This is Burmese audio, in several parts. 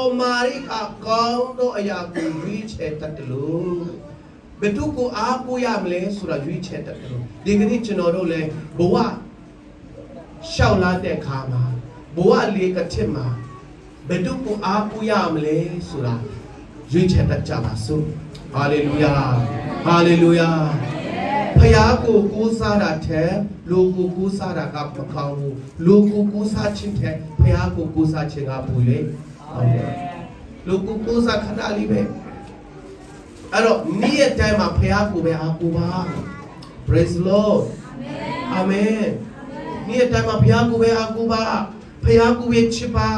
တော်မာရိကကောင်းသောအရာကိုရွေးချယ်တတ်တယ်လို့ဘယ်သူကိုအားကိုးရမလဲဆိုတာရွေးချယ်တတ်တယ်လို့ဒီကနေ့ကျွန်တော်တို့လည်းဘဝရှောက်လာတဲ့အခါမှာဘဝလေးတစ်ထစ်မှာဘယ်သူကိုအားကိုးရမလဲဆိုတာရွေးချယ်တတ်ကြပါစို့ဟာလေလုယာဟာလေလုယာဖယားကိုကိုးစားတာတဲ့လူကိုကိုးစားတာကမကောင်းဘူးလူကိုကိုးစားခြင်းတဲ့ဖယားကိုကိုးစားခြင်းကပူ လေဟုတ်တယ်လူကိုကိုးစားခဏလေးပဲအဲ့တော့နေ့ရက်တိုင်းမှာဖယားကိုပဲအားကိုးပါ praise the lord amen နေ့ရက်တိုင်းမှာဖယားကိုပဲအားကိုးပါဖယားကိုပဲချစ်ပါ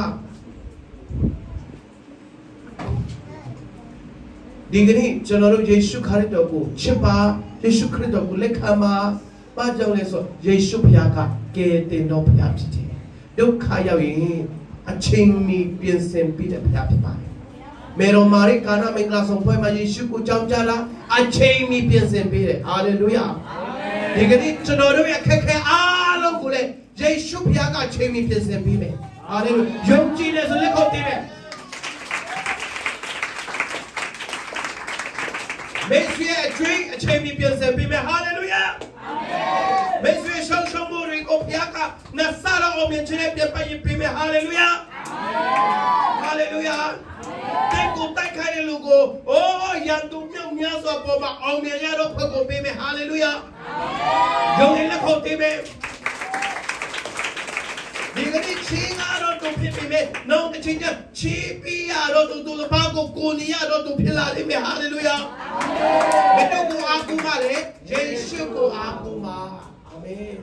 ဒီကနေ့ကျွန်တော်တို့ယေရှုခရစ်တော်ကိုချစ်ပါယေရှုခရစ်တော်ကိုလက်ခံပါဘာကြောင့်လဲဆိုယေရှုဖခင်ကကယ်တင်တော်ဖခင်ဖြစ်တယ်ဒုက္ခရောက်ရင် အချိန်မီပြင်ဆင်ပြီးတဲ့ဖခင်ဖြစ်ပါတယ်မေတော်မာရိကာနာမင်္ဂလာဆောင်ပွဲမှာယေရှုကိုကြောင်းကြလာအချိန်မီပြင်ဆင်ပေးတယ်ဟာလေလုယာဒီကနေ့ကျွန်တော်တို့ရဲ့အခက်အခဲအားလုံးကိုလည်းယေရှုဖခင်ကအချိန်မီပြင်ဆင်ပေးမယ်ဟာလေလုယုံကြည်တယ်ဆိုလက်ခုပ်တီးမယ်မေဆွေအကျွေးအချိန်မီပြင်ဆင်ပေးမယ်ဟာလေလုယာ မြင်ခြင်းနဲ့ပြပရင်ပေးမယ်ဟာလေလုယာဟာလေလုယာတဲ့ကိုတိုက်ခိုင်းတဲ့လူကိုအိုးရန်သူမြောက်များစွာပေါ်မှာအောင်မြင်ရတော့ဖက်ကိုပေးမယ်ဟာလေလုယာယုံရင်လက်ခုပ်တီးမယ်ဒီကနေ့ချင်းရတော့သူဖြစ်ပြီမယ်။နောက်တစ်ချိန်ကျချီးပြီးရတော့သူသူတစ်ပါးကိုကိုနေရတော့သူဖြစ်လာလိမ့်မယ်။ဟာလေလုယာ။ဘယ်တော့ကိုအားကိုးပါလဲယေရှုကိုအားကိုးပါအာမင်